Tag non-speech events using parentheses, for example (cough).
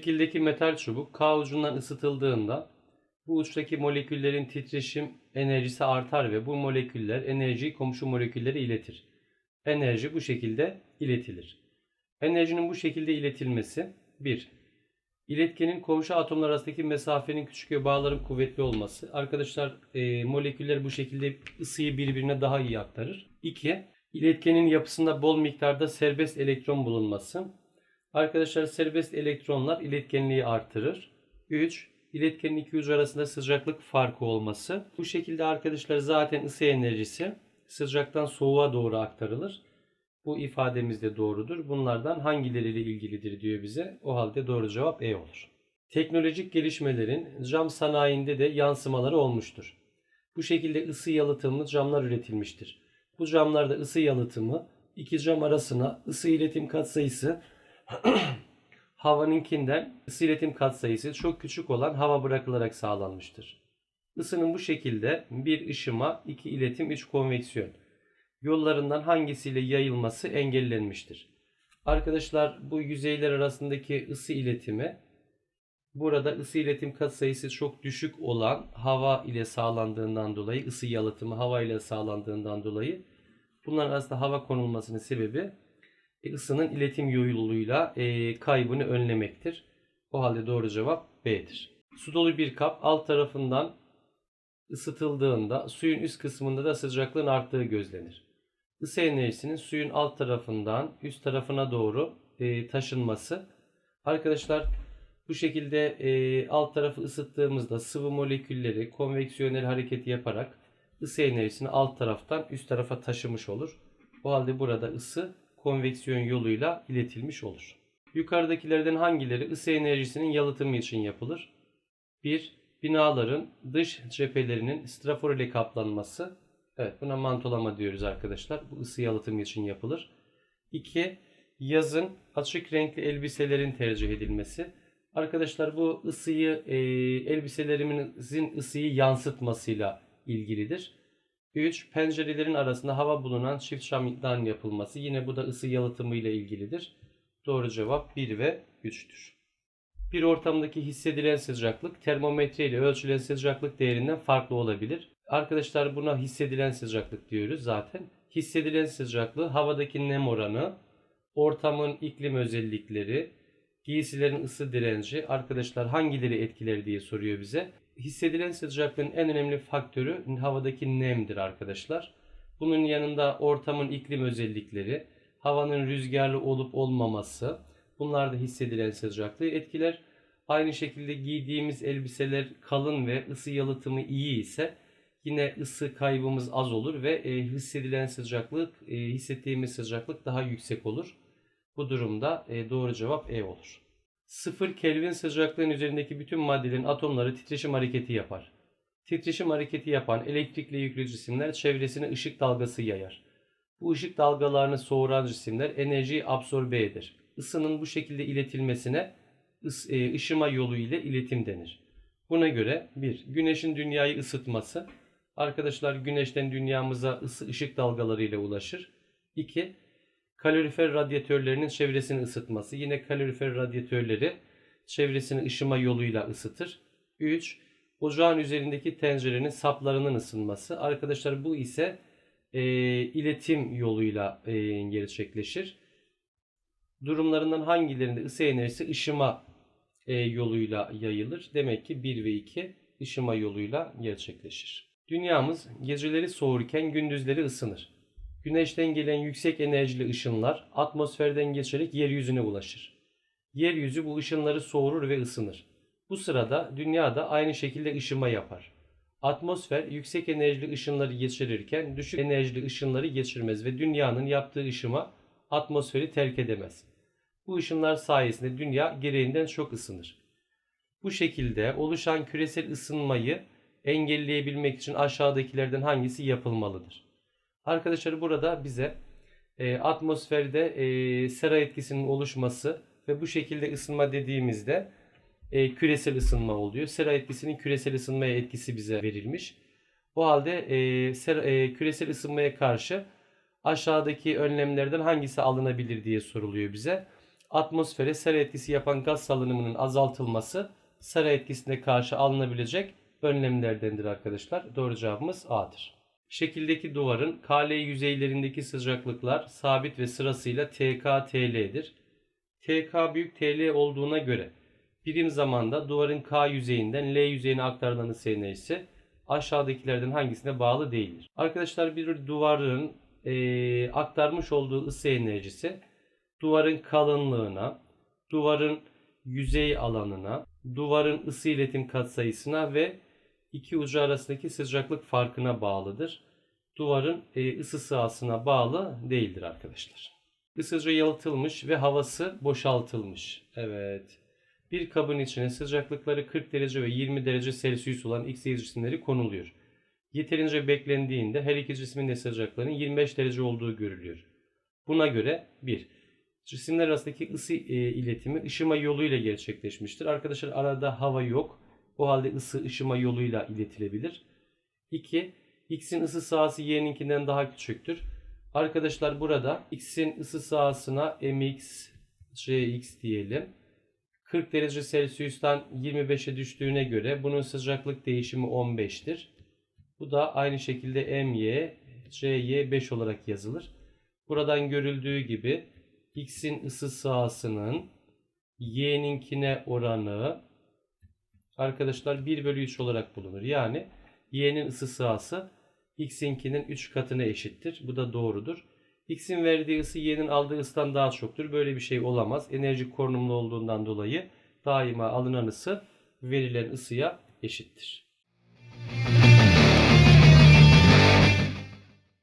Şekildeki metal çubuk K ucundan ısıtıldığında bu uçtaki moleküllerin titreşim enerjisi artar ve bu moleküller enerjiyi komşu moleküllere iletir. Enerji bu şekilde iletilir. Enerjinin bu şekilde iletilmesi 1. İletkenin komşu atomlar arasındaki mesafenin küçük ve bağların kuvvetli olması. Arkadaşlar e, moleküller bu şekilde ısıyı birbirine daha iyi aktarır. 2. İletkenin yapısında bol miktarda serbest elektron bulunması. Arkadaşlar serbest elektronlar iletkenliği artırır. 3. İletkenin iki ucu arasında sıcaklık farkı olması. Bu şekilde arkadaşlar zaten ısı enerjisi sıcaktan soğuğa doğru aktarılır. Bu ifademiz de doğrudur. Bunlardan hangileriyle ilgilidir diyor bize. O halde doğru cevap E olur. Teknolojik gelişmelerin cam sanayinde de yansımaları olmuştur. Bu şekilde ısı yalıtımlı camlar üretilmiştir. Bu camlarda ısı yalıtımı iki cam arasına ısı iletim katsayısı (clears throat) havanınkinden ısı iletim katsayısı çok küçük olan hava bırakılarak sağlanmıştır. Isının bu şekilde bir ışıma, iki iletim, üç konveksiyon yollarından hangisiyle yayılması engellenmiştir. Arkadaşlar bu yüzeyler arasındaki ısı iletimi burada ısı iletim katsayısı çok düşük olan hava ile sağlandığından dolayı ısı yalıtımı hava ile sağlandığından dolayı bunların arasında hava konulmasının sebebi ısının iletim yoluyla e, kaybını önlemektir. O halde doğru cevap B'dir. Su dolu bir kap alt tarafından ısıtıldığında suyun üst kısmında da sıcaklığın arttığı gözlenir. Isı enerjisinin suyun alt tarafından üst tarafına doğru e, taşınması. Arkadaşlar bu şekilde e, alt tarafı ısıttığımızda sıvı molekülleri konveksiyonel hareketi yaparak ısı enerjisini alt taraftan üst tarafa taşımış olur. O halde burada ısı konveksiyon yoluyla iletilmiş olur. Yukarıdakilerden hangileri ısı enerjisinin yalıtımı için yapılır? 1. Binaların dış cephelerinin strafor ile kaplanması. Evet buna mantolama diyoruz arkadaşlar. Bu ısı yalıtımı için yapılır. 2. Yazın açık renkli elbiselerin tercih edilmesi. Arkadaşlar bu ısıyı e, elbiselerimizin ısıyı yansıtmasıyla ilgilidir. 3. Pencerelerin arasında hava bulunan çift şamdan yapılması. Yine bu da ısı yalıtımı ile ilgilidir. Doğru cevap 1 ve 3'tür. Bir ortamdaki hissedilen sıcaklık termometre ile ölçülen sıcaklık değerinden farklı olabilir. Arkadaşlar buna hissedilen sıcaklık diyoruz zaten. Hissedilen sıcaklığı havadaki nem oranı, ortamın iklim özellikleri, giysilerin ısı direnci arkadaşlar hangileri etkiler diye soruyor bize. Hissedilen sıcaklığın en önemli faktörü havadaki nemdir arkadaşlar. Bunun yanında ortamın iklim özellikleri, havanın rüzgarlı olup olmaması, bunlar da hissedilen sıcaklığı etkiler. Aynı şekilde giydiğimiz elbiseler kalın ve ısı yalıtımı iyi ise yine ısı kaybımız az olur ve e, hissedilen sıcaklık, e, hissettiğimiz sıcaklık daha yüksek olur. Bu durumda e, doğru cevap E olur. 0 Kelvin sıcaklığın üzerindeki bütün maddelerin atomları titreşim hareketi yapar. Titreşim hareketi yapan elektrikle yüklü cisimler çevresine ışık dalgası yayar. Bu ışık dalgalarını soğuran cisimler enerjiyi absorbe eder. Isının bu şekilde iletilmesine e, ışıma yolu ile iletim denir. Buna göre 1. Güneşin dünyayı ısıtması. Arkadaşlar güneşten dünyamıza ısı ışık dalgalarıyla ulaşır. 2. Kalorifer radyatörlerinin çevresini ısıtması. Yine kalorifer radyatörleri çevresini ışıma yoluyla ısıtır. 3. Ocağın üzerindeki tencerenin saplarının ısınması. Arkadaşlar bu ise e, iletim yoluyla e, gerçekleşir. Durumlarından hangilerinde ısı enerjisi ışıma e, yoluyla yayılır? Demek ki 1 ve 2 ışıma yoluyla gerçekleşir. Dünyamız geceleri soğurken gündüzleri ısınır. Güneşten gelen yüksek enerjili ışınlar atmosferden geçerek yeryüzüne ulaşır. Yeryüzü bu ışınları soğurur ve ısınır. Bu sırada dünya da aynı şekilde ışıma yapar. Atmosfer yüksek enerjili ışınları geçirirken düşük enerjili ışınları geçirmez ve dünyanın yaptığı ışıma atmosferi terk edemez. Bu ışınlar sayesinde dünya gereğinden çok ısınır. Bu şekilde oluşan küresel ısınmayı engelleyebilmek için aşağıdakilerden hangisi yapılmalıdır? Arkadaşlar burada bize e, atmosferde e, sera etkisinin oluşması ve bu şekilde ısınma dediğimizde e, küresel ısınma oluyor. Sera etkisinin küresel ısınmaya etkisi bize verilmiş. O halde e, sera, e, küresel ısınmaya karşı aşağıdaki önlemlerden hangisi alınabilir diye soruluyor bize. atmosfere sera etkisi yapan gaz salınımının azaltılması sera etkisine karşı alınabilecek önlemlerdendir arkadaşlar. Doğru cevabımız A'dır. Şekildeki duvarın KL yüzeylerindeki sıcaklıklar sabit ve sırasıyla TK, TL'dir. TK büyük TL olduğuna göre birim zamanda duvarın K yüzeyinden L yüzeyine aktarılan ısı enerjisi aşağıdakilerden hangisine bağlı değildir? Arkadaşlar bir duvarın eee, aktarmış olduğu ısı enerjisi duvarın kalınlığına, duvarın yüzey alanına, duvarın ısı iletim katsayısına ve iki ucu arasındaki sıcaklık farkına bağlıdır. Duvarın e, ısı sahasına bağlı değildir arkadaşlar. Isıcı yalıtılmış ve havası boşaltılmış. Evet. Bir kabın içine sıcaklıkları 40 derece ve 20 derece Celsius olan X cisimleri konuluyor. Yeterince beklendiğinde her iki cismin de sıcaklıklarının 25 derece olduğu görülüyor. Buna göre 1. Cisimler arasındaki ısı e, iletimi ışıma yoluyla gerçekleşmiştir. Arkadaşlar arada hava yok. O halde ısı ışıma yoluyla iletilebilir. 2. X'in ısı sahası Y'ninkinden daha küçüktür. Arkadaşlar burada X'in ısı sahasına mx, cx diyelim. 40 derece Celsius'tan 25'e düştüğüne göre bunun sıcaklık değişimi 15'tir. Bu da aynı şekilde my, cy 5 olarak yazılır. Buradan görüldüğü gibi x'in ısı sahasının y'ninkine oranı arkadaşlar 1 bölü 3 olarak bulunur. Yani y'nin ısı sahası x'inkinin 3 katına eşittir. Bu da doğrudur. X'in verdiği ısı y'nin aldığı ısıdan daha çoktur. Böyle bir şey olamaz. Enerji korunumlu olduğundan dolayı daima alınan ısı verilen ısıya eşittir.